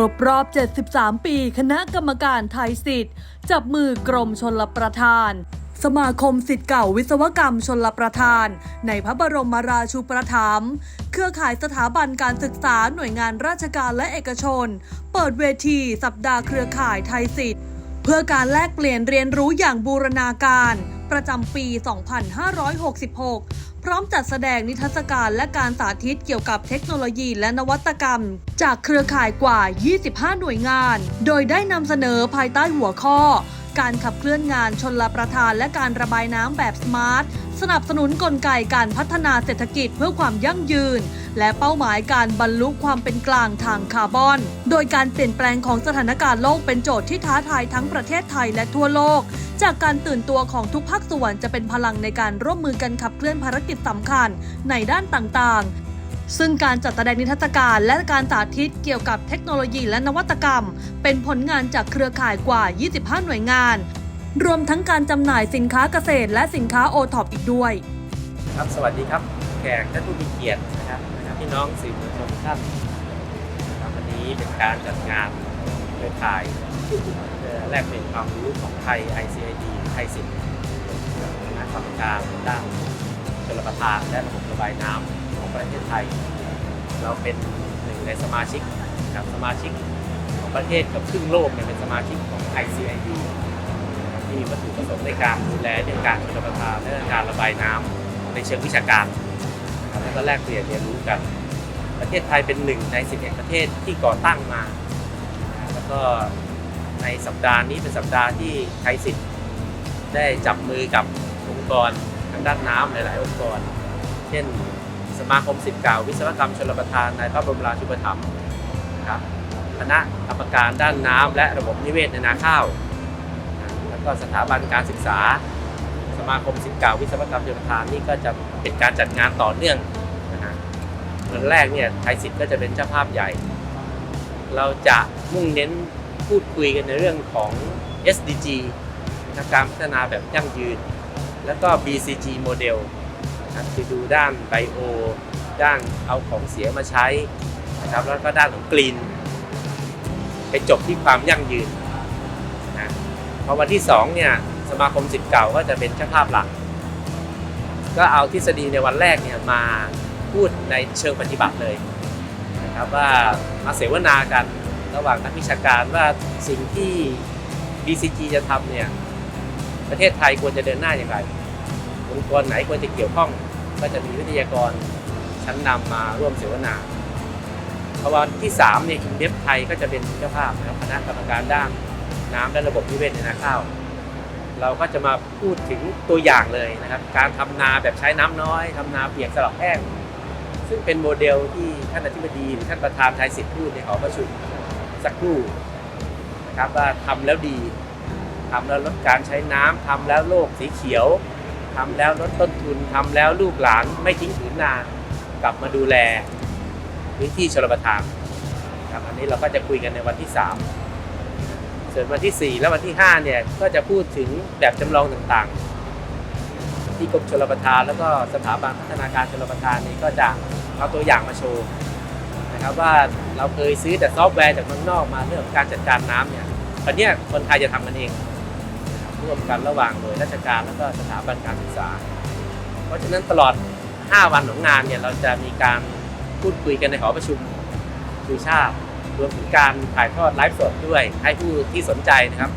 รบรอบ 73 ปี คณะกรรมการไทยสิทธิ์ จับมือกรมชนลประทาน สมาคมสิทธิ์เก่าวิศวกรรมชนลประทาน ในพระบรมราชูปถัมภ์เครือข่ายสถาบันการศึกษาหน่วยงานราชการและเอกชน เปิดเวทีสัปดาห์เครือข่ายไทยสิทธิ์ เพื่อการแลกเปลี่ยนเรียนรู้อย่างบูรณาการ ประจำปี 2566 พร้อมจัดแสดงนิทรรศการและการสาธิตเกี่ยวกับเทคโนโลยีและนวัตกรรม จากเครือข่ายกว่า 25 หน่วยงาน โดยได้นำเสนอภายใต้หัวข้อ การขับเคลื่อนงานชนลประทานและการระบายน้ำแบบสมาร์ท สนับสนุนกลไกการพัฒนาเศรษฐกิจเพื่อความยั่งยืน และเป้าหมายการบรรลุความเป็นกลางทางคาร์บอน โดยการเปลี่ยนแปลงของสถานการณ์โลกเป็นโจทย์ที่ท้าทายทั้งประเทศไทยและทั่วโลก จากการตื่นตัวของทุกภาคส่วนจะเป็นพลังในการร่วมมือกันขับเคลื่อนภารกิจสำคัญในด้านต่างๆ ซึ่งการจัดแสดงนิทรรศการและการสาธิตเกี่ยวกับเทคโนโลยีและนวัตกรรม เป็นผลงานจากเครือข่ายกว่า 25 หน่วยงาน รวมทั้งการจำหน่ายสินค้าเกษตรและสินค้าโอท็อปอีกด้วย ครับสวัสดีครับแขกท่านผู้มีเกียรตินะครับนะครับพี่น้องสื่อมวลชนทุกท่านนะครับวันนี้เป็นการจัดงานเครือข่าย แลกเปลี่ยนความรู้ของไทย ICID ไทยสิทธิ์คณะกรรมการด้านชลประทานและระบบระบายน้ำของประเทศไทย เราเป็นหนึ่งในสมาชิกกับสมาชิกของประเทศกับครึ่งโลกเนี่ยเป็นสมาชิกของ ICID ที่มีวัตถุประสงค์ในการดูแลเรื่องการชลประทานและการระบายน้ำในเชิงวิชาการแล้วก็แลกเปลี่ยนเรียนรู้กัน ประเทศไทยเป็นหนึ่งใน 11 ประเทศที่ก่อตั้งมา แล้วก็ ในสัปดาห์นี้เป็นสัปดาห์ที่ไทยสิทธิ์ได้จับมือกับองค์กรทางด้านน้ำหลาย ๆ องค์กร เช่น สมาคมสิทธิ์เก่าวิศวกรรมชลประทานในพระบรมราชูปถัมภ์นะครับคณะกรรมการด้านน้ำและระบบนิเวศในนาข้าว แล้วก็สถาบันการศึกษา สมาคมสิทธิ์เก่าวิศวกรรมชลประทานนี่ก็จะเป็นการจัดงานต่อเนื่องนะฮะวันแรกเนี่ยไทยสิทธิ์ก็จะเป็นเจ้าภาพใหญ่ เราจะมุ่งเน้น พูดคุยกันในเรื่องของ SDG นะการพัฒนาแบบยั่งยืน แล้วก็ BCG โมเดลนะคือดูด้านไบโอ ด้านเอาของเสียมาใช้นะครับ แล้วก็ด้านของกรีน ไปจบที่ความยั่งยืนนะพอวันที่สองเนี่ยสมาคมสิทธิ์เก่าก็จะเป็นเจ้าภาพหลัก ก็เอาทฤษฎีในวันแรกเนี่ยมาพูดในเชิงปฏิบัติเลยนะครับว่ามาเสวนากัน ระหว่างนักวิชาการว่าสิ่งที่ BCG จะทำเนี่ยประเทศไทยควรจะเดินหน้าอย่างไรองค์กรไหนควรจะเกี่ยวข้องก็จะมีวิทยากรชั้นนำมาร่วมเสวนาพอวันที่3เนี่ยอินเดฟไทยก็จะเป็นเจ้าภาพนะครับคณะกรรมการด้านน้ำและระบบนิเวศในนาข้าว เราก็จะมาพูดถึงตัวอย่างเลยนะครับ การทำนาแบบใช้น้ำน้อยทำนาเปียกสลับแห้ง ซึ่งเป็นโมเดลที่ท่านอธิบดีหรือท่านประธานไทยสิทธิ์พูดในหอประชุม สักครู่นะครับว่าทำแล้วดีทำแล้วลดการใช้น้ำทำแล้วโลกสีเขียวทำแล้วลดต้นทุนทำแล้วลูกหลานไม่ทิ้งผืนนากลับมาดูแลพื้นที่ชลประทานครับอันนี้เราก็จะคุยกันในวันที่ 3 ส่วนวันที่ 4 และวันที่5เนี่ยก็จะพูดถึงแบบจำลองต่างๆ ที่กรมชลประทานแล้วก็สถาบันพัฒนาการชลประทานนี่ก็จะเอาตัวอย่างมาโชว์ นะครับว่าเราเคยซื้อแต่ซอฟต์แวร์จากเมืองนอกมาเรื่องของการจัดการน้ำเนี่ยตอนนี้คนไทยจะทำมันเองร่วมกันระหว่างหน่วยราชการแล้วก็สถาบันการศึกษา เพราะฉะนั้นตลอด 5 วันของงานเนี่ยเราจะมีการพูดคุยกันในหอประชุมดูชาติรวมถึงการถ่ายทอดไลฟ์สดด้วย ให้ผู้ที่สนใจนะครับ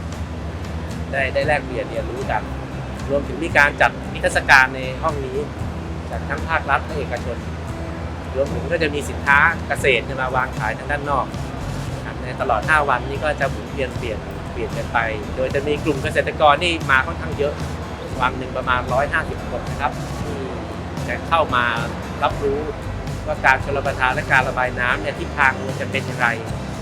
ได้ได้แลกเปลี่ยนเรียนรู้กัน รวมถึงมีการจัดนิทรรศการในห้องนี้จากทั้งภาครัฐและเอกชน รวมถึงก็จะมีสินค้าเกษตรมาวางขายทางด้านนอกในตลอด 5 วันนี้ก็จะหมุนเวียนเปลี่ยนเปลี่ยนกันไป โดยจะมีกลุ่มเกษตรกรนี่มาค่อนข้างเยอะวันหนึ่งประมาณ 150 คนนะครับที่จะเข้ามารับรู้ว่าการชลประทานและการระบายน้ำเนี่ยทิศทางมันจะเป็นอย่างไร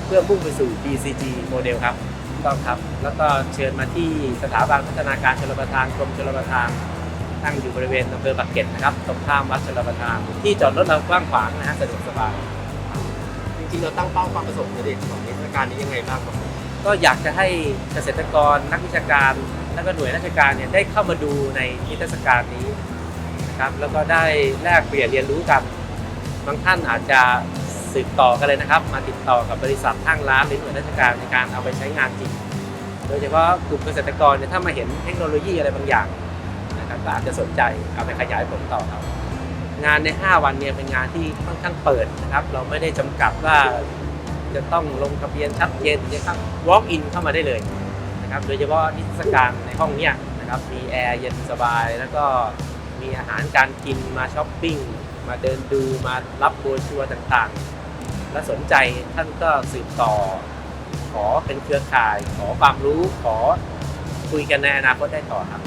เพื่อมุ่งไปสู่ BCG โมเดลครับถูกต้องครับ แล้วก็เชิญมาที่สถาบันพัฒนาการชลประทานกรมชลประทาน ตั้งอยู่บริเวณอำเภอปากเกร็ดนะครับตรงข้ามวัดชลประทานที่จอดรถเรากว้างขวางนะฮะสะดวกสบายจริงๆเราตั้งเป้าความประสบความสำเร็จของนิทรรศการนี้ยังไงบ้างครับก็อยากจะให้เกษตรกรนักวิชาการ และก็หน่วยราชการเนี่ยได้เข้ามาดูในนิทรรศการนี้นะครับแล้วก็ได้แลกเปลี่ยนเรียนรู้กันบางท่านอาจจะสืบต่อกันเลยนะครับ มาติดต่อกับบริษัทห้างร้านหรือหน่วยราชการในการเอาไปใช้งานจริง โดยเฉพาะกลุ่มเกษตรกรเนี่ยถ้ามาเห็นเทคโนโลยีอะไรบางอย่าง นะครับก็อาจะสนใจเอาไปขยายผลต่อครับงานใน 5 วันเนี่ยเป็นงานที่ค่อนข้างเปิดนะครับ เราไม่ได้จำกัดว่าจะต้องลงทะเบียนชัดเจนนะครับ walk in เข้ามาได้เลยนะครับโดยเฉพาะนิทรรศการในห้องเนี้ยนะครับมีแอร์เย็นสบาย แล้วก็มีอาหารการกินมาช้อปปิ้งมาเดินดูมารับโบรชัวต่างๆ และสนใจท่านก็สืบต่อ ขอเป็นเครือข่าย ขอความรู้ขอคุยกันในอนาคตได้ต่อครับ